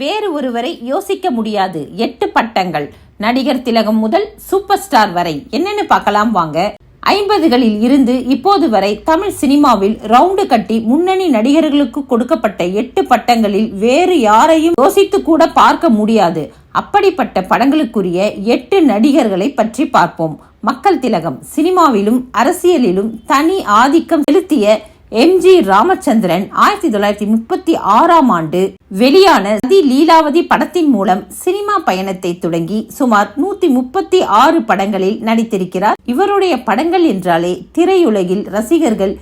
வேறு ஒருவரை யோசிக்க முடியாது. எட்டு பட்டங்கள். நடிகர் திலகம் முதல் சூப்பர் ஸ்டார் வரை. என்னன்னு பார்க்கலாம் வாங்க. ஐம்பதுகளில் இருந்து இப்போது வரை தமிழ் சினிமாவில் ரவுண்டு கட்டி முன்னணி நடிகர்களுக்கு கொடுக்கப்பட்ட எட்டு பட்டங்களில் வேறு யாரையும் யோசித்து கூட பார்க்க முடியாது. அப்படிப்பட்ட படங்களுக்குரிய எட்டு நடிகர்களை பற்றி பார்ப்போம். மக்கள் திலகம் சினிமாவிலும் அரசியலிலும் தனி ஆதிக்கம் செலுத்திய எம் ஜி ராமச்சந்திரன் ஆயிரத்தி தொள்ளாயிரத்தி முப்பத்தி ஆறாம் ஆண்டு வெளியான அதி லீலாவதி படத்தின் மூலம் சினிமா பயணத்தை தொடங்கி சுமார் நூத்தி முப்பத்தி ஆறு படங்களில் நடித்திருக்கிறார். இவருடைய படங்கள் என்றாலே திரையுலகில் ரசிகர்கள்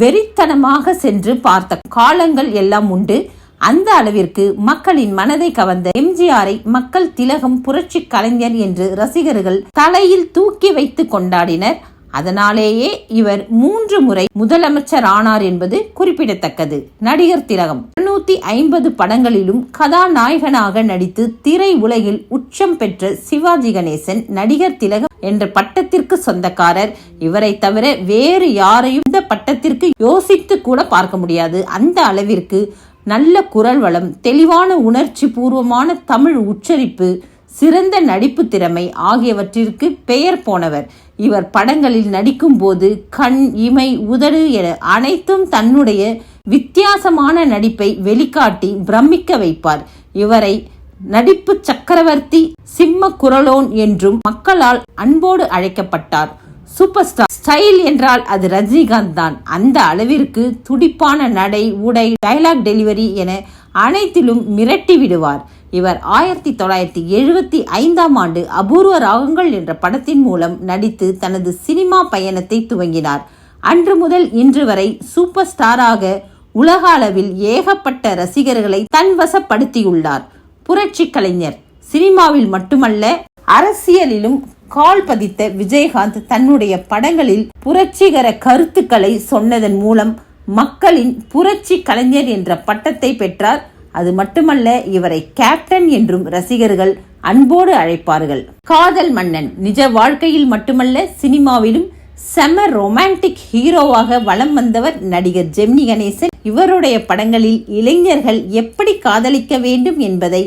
வெறித்தனமாக சென்று பார்த்த காலங்கள் எல்லாம் உண்டு. அந்த அளவிற்கு மக்களின் மனதை கவர்ந்த எம்ஜிஆரை மக்கள் திலகம் புரட்சி கலைஞர் என்று ரசிகர்கள் தலையில் தூக்கி வைத்து கொண்டாடினர். அதனாலேயே இவர் மூன்று முறை முதலமைச்சர் ஆனார் என்பது குறிப்பிடத்தக்கது. நடிகர் திலகம் இருநூத்தி ஐம்பது படங்களிலும் கதாநாயகனாக நடித்து திரை உலகில் உச்சம் பெற்ற சிவாஜி கணேசன் நடிகர் திலகம் என்ற பட்டத்திற்கு சொந்தக்காரர். இவரை தவிர வேறு யாரையும் இந்த பட்டத்திற்கு யோசித்து கூட பார்க்க முடியாது. அந்த அளவிற்கு நல்ல குரல் வளம் தெளிவான உணர்ச்சி பூர்வமான தமிழ் உச்சரிப்பு சிறந்த நடிப்பு திறமை ஆகியவற்றிற்கு பெயர் போனவர். இவர் படங்களில் நடிக்கும்போது கண் இமை உதடு என அனைத்தும் தன்னுடைய வித்தியாசமான நடிப்பை வெளிக்காட்டி பிரமிக்க வைப்பார். இவரை நடிப்பு சக்கரவர்த்தி சிம்ம குரலோன் என்றும் மக்களால் அன்போடு அழைக்கப்பட்டார். சூப்பர் ஸ்டார் ஸ்டைல் என்றால் அது ரஜினிகாந்த் தான். அந்த அளவிற்கு துடிப்பான நடை உடை டைலாக் டெலிவரி என அனைத்திலும் மிரட்டி விடுவார். இவர் ஆயிரத்தி தொள்ளாயிரத்தி எழுபத்தி ஐந்தாம் ஆண்டு அபூர்வ ராகங்கள் என்ற படத்தின் மூலம் நடித்து தனது சினிமா பயணத்தை துவங்கினார். அன்று முதல் இன்று வரை சூப்பர் ஸ்டாராக உலக அளவில் ஏகப்பட்ட ரசிகர்களை தன்வசப்படுத்தியுள்ளார். புரட்சி கலைஞர். சினிமாவில் மட்டுமல்ல அரசியலிலும் கால் பதித்த விஜயகாந்த் தன்னுடைய படங்களில் புரட்சிகர கருத்துக்களை சொன்னதன் மூலம் மக்களின் புரட்சி கலைஞர் என்ற பட்டத்தை பெற்றார். அது மட்டுமல்ல இவரை கேப்டன் என்றும் ரசிகர்கள் அன்போடு அழைப்பார்கள். காதல் மன்னன் நிஜ வாழ்க்கையில் மட்டுமல்ல சினிமாவிலும் செம ரொமான்டிக் ஹீரோவாக வலம் வந்தவர் நடிகர் ஜெமினி கணேசன். இவருடைய படங்களில் இளைஞர்கள் எப்படி காதலிக்க வேண்டும் என்பதை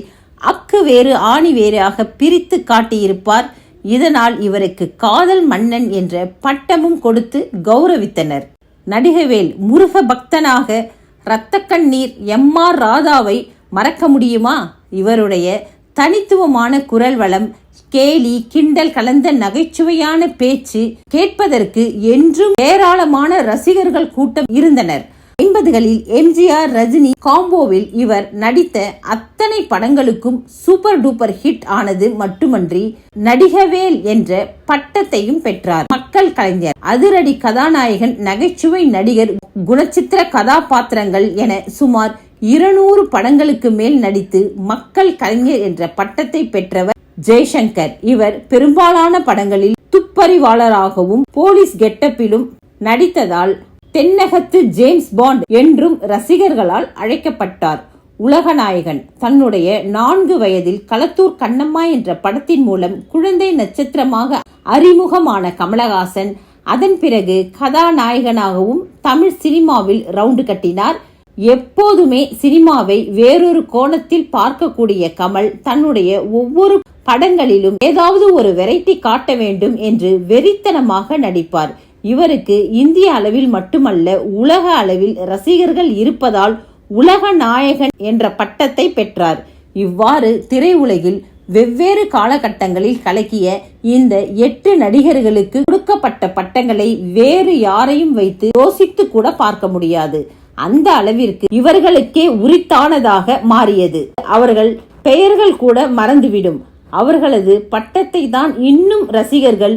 அக்கு வேறு ஆணி வேறாக பிரித்து காட்டியிருப்பார். இதனால் இவருக்கு காதல் மன்னன் என்ற பட்டமும் கொடுத்து கௌரவித்தனர். நடிகவேல் முருக பக்தனாக இரத்த கண்ணீர் எம் ஆர் ராதாவை மறக்க முடியுமா? இவருடைய தனித்துவமான குரல் வளம் கேலி கிண்டல் கலந்த நகைச்சுவையான பேச்சு கேட்பதற்கு என்றும் ஏராளமான ரசிகர்கள் கூட்டம் இருந்தனர். ஐம்பதுகளில் எம்ஜிஆர் ரஜினி காம்போவில் இவர் நடித்த அத்தனை படங்களுக்கும் சூப்பர் டூப்பர் ஹிட் ஆனது மட்டுமன்றி நடிகவேல் என்ற பட்டத்தையும் பெற்றார். மக்கள் கலைஞர் அதிரடி கதாநாயகன் நகைச்சுவை நடிகர் குணச்சித்திர கதாபாத்திரங்கள் என சுமார் இருநூறு படங்களுக்கு மேல் நடித்து மக்கள் கலைஞர் என்ற பட்டத்தை பெற்றவர் ஜெய்சங்கர். இவர் பெரும்பாலான படங்களில் துப்பறிவாளராகவும் போலீஸ் கெட்டப்பிலும் நடித்ததால் தென்னகத்து ஜேம்ஸ் பாண்ட் என்றும் ரசிகர்களால் அழைக்கப்பட்டார். உலகநாயகன் தன்னுடைய நான்கு வயதில் களத்தூர் கண்ணம்மா என்ற படத்தின் மூலம் குழந்தை நட்சத்திரமாக அறிமுகமான கமலஹாசன் அதன் பிறகு கதாநாயகனாகவும் தமிழ் சினிமாவில் ரவுண்டு கட்டினார். எப்போதுமே சினிமாவை வேறொரு கோணத்தில் பார்க்கக்கூடிய கமல் தன்னுடைய ஒவ்வொரு படங்களிலும் ஏதாவது ஒரு வெரைட்டி காட்ட வேண்டும் என்று வெறித்தனமாக நடிப்பார். இவருக்கு இந்திய அளவில் மட்டுமல்ல உலக அளவில் ரசிகர்கள் இருப்பதால் உலக நாயகன் என்ற பட்டத்தை பெற்றார். இவ்வாறு திரையுலகில் வெவ்வேறு காலகட்டங்களில் கலக்கிய இந்த எட்டு நடிகர்களுக்கு கொடுக்கப்பட்ட பட்டங்களை வேறு யாரையும் வைத்து யோசித்து கூட பார்க்க முடியாது. அந்த அளவிற்கு இவர்களுக்கே உரித்தானதாக மாறியது. அவர்கள் பெயர்கள் கூட மறந்துவிடும். அவர்களது பட்டத்தை தான் இன்னும் ரசிகர்கள்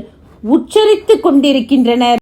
உச்சரித்து கொண்டிருக்கின்றனர்.